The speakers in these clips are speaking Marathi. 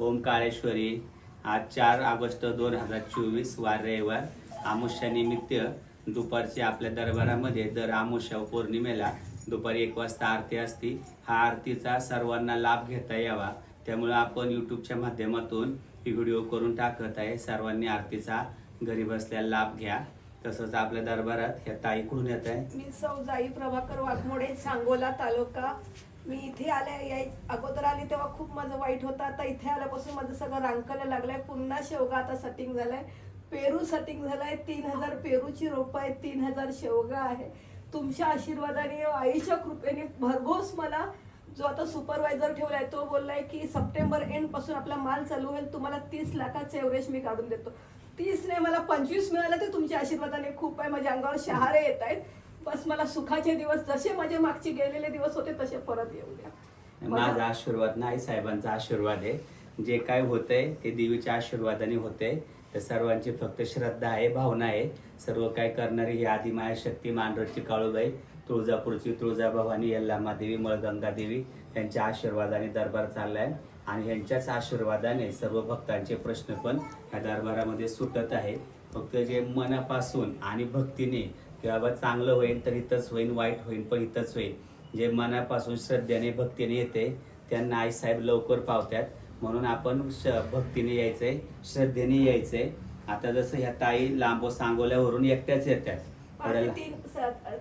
ओम काळेश्वरी आज चार ऑगस्ट दोन हजार चोवीस वार रविवार. आमुष्यानिमित्त दुपारची आपल्या दरबारामध्ये दर आमुष्या पौर्णिमेला दुपारी एक वाजता आरती असती. हा आरतीचा सर्वांना लाभ घेता यावा. त्यामुळे आपण यूट्यूबच्या माध्यमातून ही व्हिडिओ करून टाकत आहे. सर्वांनी आरतीचा घरी बसल्या लाभ घ्या. तसंच आपल्या दरबारात ह्या ताईकडून येत आहे? मी सौजाई प्रभाकर वाघमोडे सांगोला तालुका. मी इथे आले याय अगोदर आली तेव्हा खूप माझं वाईट होतं. आता इथे आल्यापासून माझं सगळं रांकायला लागलंय. पुन्हा शेवगा आता सेटिंग झालाय. पेरू सेटिंग झालाय. तीन हजार पेरूची रोपं आहे तीन हजार शेवगा आहे. तुमच्या आशीर्वादाने आईच्या कृपेने भरघोस मला जो आता सुपरवायझर ठेवलाय तो बोललाय की सप्टेंबर एंडपासून आपला माल चालू होईल. तुम्हाला तीस लाखाचं एव्हरेज मी काढून देतो. तीस नाही मला पंचवीस मिळालं ते तुमच्या आशीर्वादाने खूप आहे. माझ्या अंगावर शहारे येत आहेत. बस मला सुखाचे दिवस जसे माझे मागचे गेलेले दिवस होते तसे परत येऊ द्या. माझा आशीर्वाद नाही साहेबांचा आशीर्वाद आहे. जे काय होतंय ते देवीच्या आशीर्वादाने होते तर सर्वांची फक्त श्रद्धा आहे भावना आहे. सर्व काय करणारी ही आदिमाया शक्ती मांडरची काळूबाई तुळजापूरची तुळजाभवानी यल्लामा देवी मळगंगा देवी यांच्या आशीर्वादाने दरबार चाललाय. आणि यांच्याच आशीर्वादाने सर्व भक्तांचे प्रश्न पण या दरबारामध्ये सुटत आहे. फक्त जे मनापासून आणि भक्तीने की बाबा चांगलं होईल तर इथंच होईल वाईट होईल पण इथंच होईल जे मनापासून श्रद्धेने भक्तीने येते त्यांना आईसाहेब लवकर पावतात म्हणून आपण श- भक्तीने यायचंय श्रद्धेने यायचंय. आता जसं ह्या ताई लांबो सांगोल्यावरून एकट्याच येतात पहाटे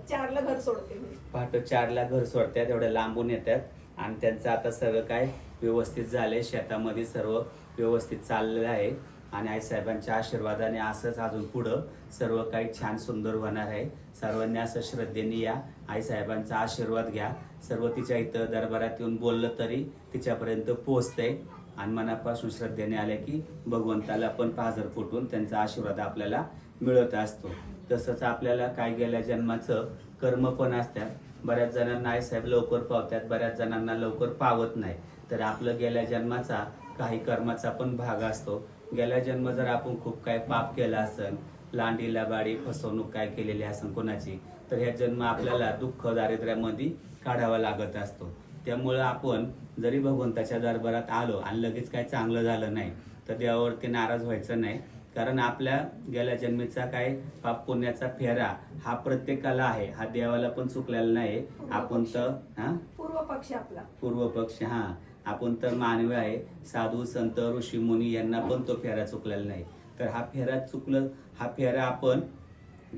चारला घर सोडते पहाटे चारला घर सोडतात एवढ्या लांबून येतात आणि त्यांचं आता सगळं काय व्यवस्थित झालंय. शेतामध्ये सर्व व्यवस्थित चाललेलं आहे. आणि आईसाहेबांच्या आशीर्वादाने असंच अजून पुढं सर्व काही छान सुंदर होणार आहे. सर्वांनी असं श्रद्धेने या. आईसाहेबांचा आशीर्वाद घ्या. सर्व तिच्या इथं दरबारात येऊन बोललं तरी तिच्यापर्यंत पोहोचतंय. आणि मनापासून श्रद्धेने आले की भगवंताला पण पाझर फुटून त्यांचा आशीर्वाद आपल्याला मिळत असतो. तसंच आपल्याला काय गेल्या जन्माचं कर्म पण असतात. बऱ्याच जणांना आईसाहेब लवकर पावतात बऱ्याच जणांना लवकर पावत नाही. तर आपलं गेल्या जन्माचा काही कर्माचा पण भाग असतो. गेल्या जन्म जर आपण खूप काय पाप केला असेल लांडीला बाडी फसवणूक काय केलेली असेल कोणाची तर ह्या जन्म आपल्याला दुःख दारिद्र्यामध्ये काढावा लागत असतो. त्यामुळं आपण जरी भगवंताच्या दरबारात आलो आणि लगेच काय चांगलं झालं नाही तर देवावरती नाराज व्हायचं नाही. कारण आपल्या गेल्या जन्मीचा काय पाप पुण्याचा फेरा हा प्रत्येकाला आहे. हा देवाला पण चुकलेला नाही. आपण तर हा? पूर्व पक्ष आपला. पूर्व पक्ष हा. आपण तर मानवी आहे. साधू संत ऋषी मुनी यांना पण तो फेरा चुकलेला नाही. तर हा फेरा चुकलं हा फेरा आपण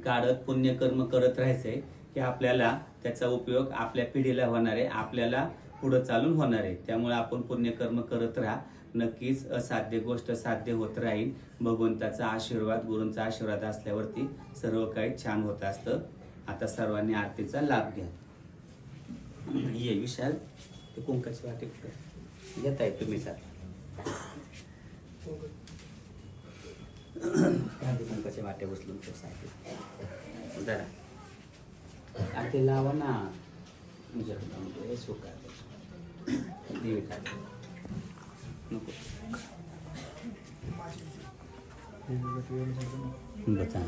काढत पुण्यकर्म करत राहायचंय की आपल्याला त्याचा उपयोग आपल्या पिढीला होणार आहे. आपल्याला पुढं चालून होणार आहे. त्यामुळे आपण पुण्यकर्म करत राहा. नक्कीच असाध्य गोष्ट साध्य होत राहील. भगवंताचा आशीर्वाद गुरूंचा आशीर्वाद असल्यावरती सर्व काही छान होत असतं. आता सर्वांनी आरतीचा लाभ घ्या. ये विशाल ते कुंकाची वाटे कुठं येत आहे तुम्ही सर कुंकाच्या वाटे बसलून तो साहेब जरा. आरती लावा ना. म्हणजे हे सुका दिवे काढ नको. बचा